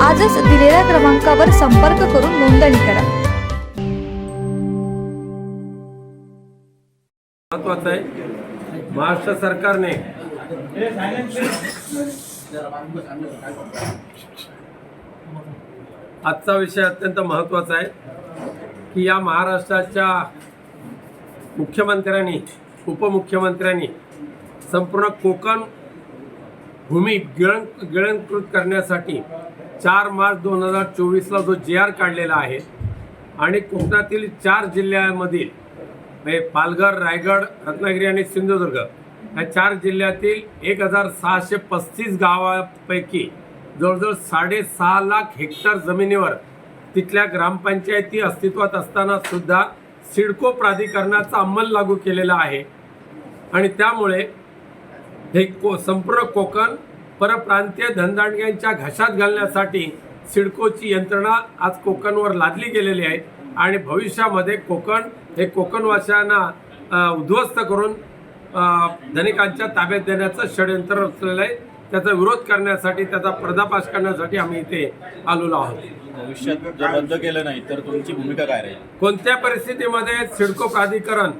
आजच दिलेल्या क्रमांकावर संपर्क करून नोंदणी करा. महत्वाचं आहे महाराष्ट्र सरकारने आजचा विषय अत्यंत महत्त्वाचा आहे की या महाराष्ट्राच्या मुख्यमंत्र्यांनी उपमुख्यमंत्र्यांनी संपूर्ण कोकण भूमी गिळं गिळंकृत करण्यासाठी चार मार्च दोन हजार चोवीसला जो जे आर काढलेला आहे आणि कोकणातील चार जिल्ह्यामधील म्हणजे पालघर रायगड रत्नागिरी आणि सिंधुदुर्ग या चार जिल्ह्यातील एक हजार सहाशे पस्तीस गावापैकी जवळजवळ साडेसहा लाख हेक्टर जमिनीवर तिथल्या ग्रामपंचायती अस्तित्वात असताना सुद्धा सिडको प्राधिकरणाचा अंमल लागू केलेला आहे. आणि त्यामुळे हे को संपूर्ण कोकण परप्रांतीय धनदांडग्यांच्या घशात घालण्यासाठी सिडकोची यंत्रणा आज कोकणवर लादली गेलेली आहे. आणि भविष्यामध्ये कोकण हे कोकणवासियांना अ, उद्ध्वस्त करून धनिकांच्या ताब्यात देण्याचं षडयंत्र रचलेलं आहे. त्याचा विरोध करण्यासाठी त्याचा पर्दाफाश करण्यासाठी आम्ही इथे आलेलो आहोत. भविष्यात जर रद्द केलं नाही तर तुमची भूमिका काय राहील? कोणत्या परिस्थितीमध्ये सिडको प्राधिकरण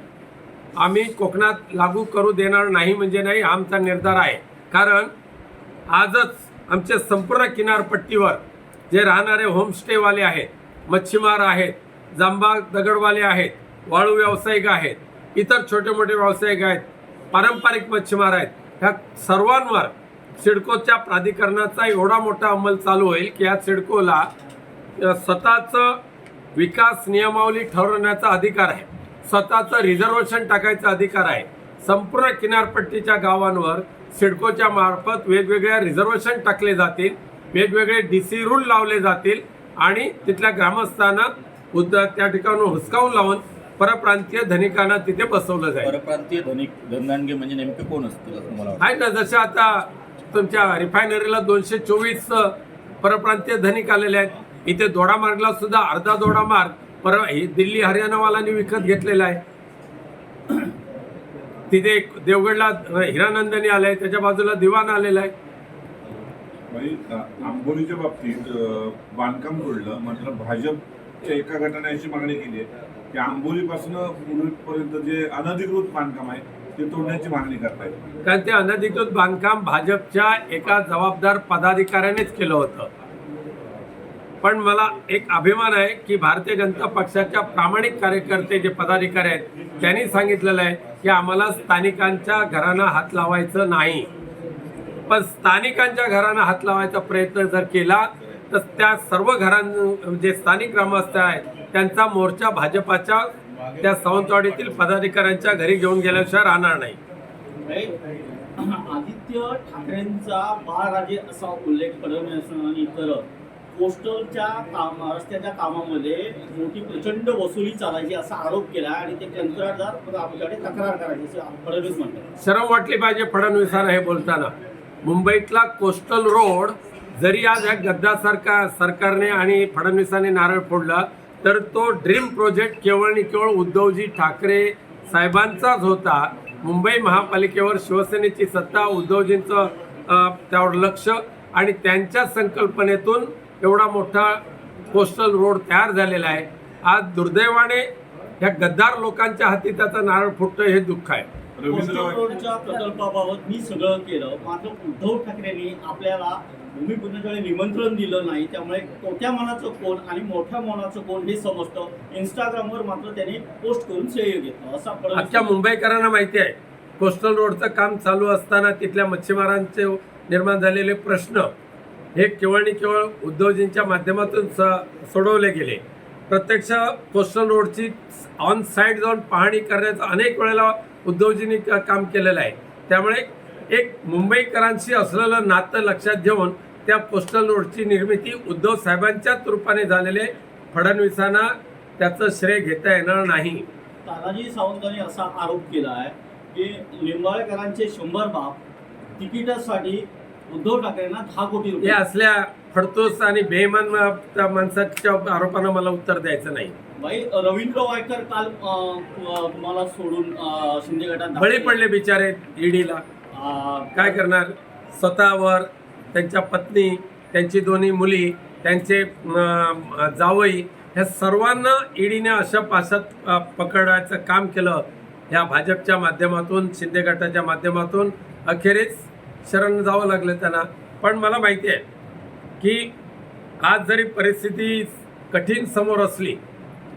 आम्ही कोकणात लागू करू देणार नाही म्हणजे नाही आमचा निर्धार आहे. कारण आजच आमच्या संपूर्ण किनारपट्टीवर जे राहणारे होमस्टेवाले आहेत मच्छीमार आहेत जांबा दगडवाले आहेत वाळू व्यावसायिक आहेत इतर छोटे मोठे व्यावसायिक आहेत पारंपरिक मच्छीमार आहेत ह्या सर्वांवर सिडकोच्या प्राधिकरणाचा एवढा मोठा अंमल चालू होईल की या सिडकोला स्वतःचं विकास नियमावली ठरवण्याचा अधिकार आहे. स्वतःचं रिझर्वेशन टाकायचा अधिकार आहे. संपूर्ण किनारपट्टीच्या गावांवर सिडकोच्या मार्फत वेगवेगळ्या रिझर्वेशन टाकले जातील वेगवेगळे डी सी रूल लावले जातील आणि तिथल्या ग्रामस्थांना उद्द त्या ठिकाणून हुसकावून लावून परप्रांतीय धनिकांना तिथे बसवलं जाईल. परप्रांतीय धनिक धनदानगे म्हणजे नेमके कोण असतील असं मला वाटतं. आहे ना जसे आता तुमच्या रिफायनरीला दोनशे चोवीस परप्रांतीय धनिक आलेले आहेत. इथे दोडामार्गला सुद्धा अर्धा दोडामार्ग पर हे दिल्ली हरियाणावाल्यांनी विकत घेतलेला आहे. तिथे एक देवगडला हिरानंदनी आलाय त्याच्या बाजूला दिवाण आलेला आहे. म्हणजे आंबोलीच्या बाबतीत बांधकाम तोडलं म्हटलं भाजपच्या एका गटाने अशी मागणी केली आहे. की आंबोलीपासून पूर्वीपर्यंत जे अनधिकृत बांधकाम आहे ते तोडण्याची मागणी करतायत कारण ते अनधिकृत बांधकाम भाजपच्या एका जबाबदार पदाधिकाऱ्यानेच केलं होतं. पण मला एक अभिमान आहे की भारतीय जनता पक्षाच्या प्रामाणिक कार्यकर्ते जे पदाधिकारी आहेत त्यांनी सांगितलेलं आहे की आम्हाला स्थानिकांच्या घरांना हात लावायचं नाही. पण स्थानिकांच्या घरांना हात लावायचा प्रयत्न जर केला तर त्या सर्व घरां जे स्थानिक ग्रामस्थ आहेत त्यांचा मोर्चा भाजपाच्या त्या सावंतवाडीतील पदाधिकाऱ्यांच्या घरी घेऊन गेल्याशिवाय राहणार नाही. आदित्य ठाकरेंचा बाळराजे असा उल्लेख करत पोस्टलच्या काम रस्त्याच्या कामामध्ये मोठी प्रचंड वसुली चालायची असा आरोप केला आणि ते कंत्राटदार आमच्याकडे तक्रार करायची असं फडणवीस म्हणतात. शरम वाटली पाहिजे फडणवीसांना हे बोलताना. मुंबईतला कोस्टल रोड जरी आज या गद्दा सरकार सरकारने आणि फडणवीसांनी नारळ फोडला तर तो ड्रीम प्रोजेक्ट केवळ आणि केवळ उद्धवजी ठाकरे साहेबांचाच होता. मुंबई महापालिकेवर शिवसेनेची सत्ता उद्धवजींचं त्यावर लक्ष आणि त्यांच्या संकल्पनेतून एवढा मोठा कोस्टल रोड तयार झालेला आहे. आज दुर्दैवाने या गद्दार लोकांच्या हाती त्याचा नारळ फुटतं हे दुःख आहे. रोडच्या प्रकल्पाबाबत मी सगळं केलं. मात्र उद्धव ठाकरेंनी आपल्याला भूमिपूजनाकडे निमंत्रण दिलं नाही. त्यामुळे छोट्या मनाचं कोण आणि मोठ्या मनाचं कोण हे समजतं. इंस्टाग्रामवर मात्र त्यांनी पोस्ट करून श्रेय घेतलं. असा फडणवीस मुंबईकरांना माहिती आहे कोस्टल रोडचं काम चालू असताना तिथल्या मच्छीमारांचे निर्माण झालेले प्रश्न हे केवळ आणि केवळ उद्धवजींच्या माध्यमातून स सोडवले गेले. प्रत्यक्ष कोस्टल रोडची ऑन साईड जाऊन पाहणी करण्याचं अनेक वेळेला उद्धवजींनी क- काम केलेलं आहे. त्यामुळे एक मुंबईकरांशी असलेलं नातं लक्षात घेऊन त्या कोस्टल रोडची निर्मिती उद्धव साहेबांच्याच रूपाने झालेले फडणवीसांना त्याचं श्रेय घेता येणार नाही. तानाजी सावंतांनी असा आरोप केला आहे की लिंबाळकरांचे शंभर बाप तिकिटासाठी उद्धव ठाकरेंना दहा कोटी रुपये. असल्या फडतोस आणि बेमान माणसाच्या आरोपांना मला उत्तर द्यायचं नाही. रवींद्र वायकर काल तुम्हाला सोडून शिंदे गटात बळी पडले बिचारे ईडीला. काय करणार? स्वतःवर त्यांच्या पत्नी त्यांची दोन्ही मुली त्यांचे जावई ह्या सर्वांना ईडीने अशा पाशात पकडायचं काम केलं. ह्या भाजपच्या माध्यमातून शिंदे गटाच्या माध्यमातून अखेरीस शरण जावं लागलं त्यांना. पण मला माहिती आहे की आज जरी परिस्थिती कठीण समोर असली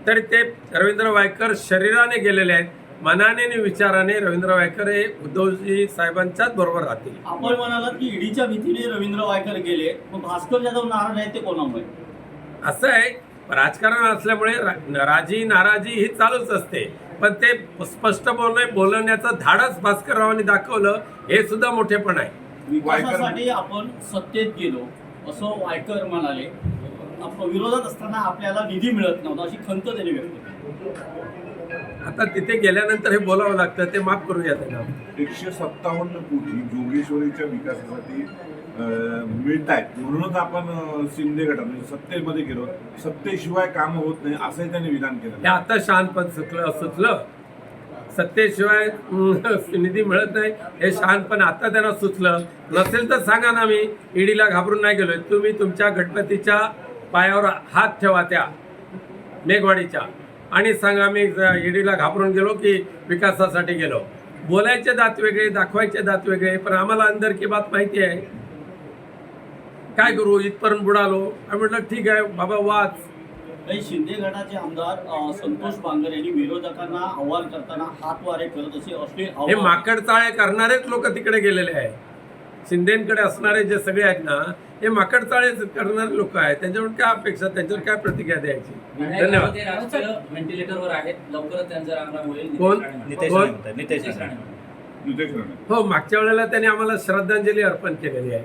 तरी ते रवींद्र वायकर शरीराने गेलेले आहेत. मनाने आणि विचाराने रवींद्र वायकर हे उद्धवजी साहेबांच्याच बरोबर राहतील. आपण म्हणालात की ईडीच्या भीतीने रवींद्र वायकर गेले. मग भास्कर जाधव नाराज आहेत ते कोणामुळे? असं आहे राजकारण असल्यामुळे रा- राजी नाराजी ही चालूच असते. पण ते स्पष्ट बोलणे बोलवण्याचं धाडस भास्कररावांनी दाखवलं हे सुद्धा मोठेपण आहे. विकासासाठी आपण सत्तेत गेलो असं वायकर म्हणाले. विरोधात असताना आपल्याला निधी मिळत नव्हता अशी खंत त्यांनी व्यक्त केली. आता तिथे गेल्यानंतर हे बोलावं लागतं ते माफ करूया त्यांना. एकशे सत्तावन्न कोटी जोगेश्वरीच्या विकासासाठी मिळत आहेत म्हणूनच आपण शिंदे गटात म्हणजे सत्तेमध्ये गेलो सत्तेशिवाय कामं होत नाही असंही त्यांनी विधान हे केलं आता शहाणपण सुचलं सुचलं सत्तेशिवाय निधी मिळत नाही हे शहाणपण आता त्यांना सुचलं नसेल तर सांगा ना मी ईडीला घाबरून नाही गेलोय. तुम्ही तुमच्या गणपतीच्या पायावर हात ठेवा त्या मेघवाडीच्या. आणि सांगा मी ईडीला घाबरून गेलो की विकासासाठी गेलो. बोलायचे दात वेगळे दाखवायचे दात वेगळे पण आम्हाला अंदर की बात माहिती आहे. काय करू? इथपर्यंत बुडालो. आम्ही म्हटलं ठीक आहे बाबा वाच. काही शिंदे गटाचे आमदार संतोष बांगर यांनी विरोधकांना आव्हान करताना हातवारे करत असे अश्लील हे माकडचाळे करणारेच लोक तिकडे गेलेले आहेत. शिंदेकडे असणारे जे सगळे आहेत ना हे माकडचाळे करणारे लोक आहेत. त्यांच्याकडून काय अपेक्षा? त्यांच्यावर काय प्रतिक्रिया द्यायची? धन्यवाद. व्हेंटिलेटरवर आहेत. लवकरच त्यांचा रामराम होईल. कोण? नितेश नितेश हो मागच्या वेळेला त्यांनी आम्हाला श्रद्धांजली अर्पण केलेली आहे.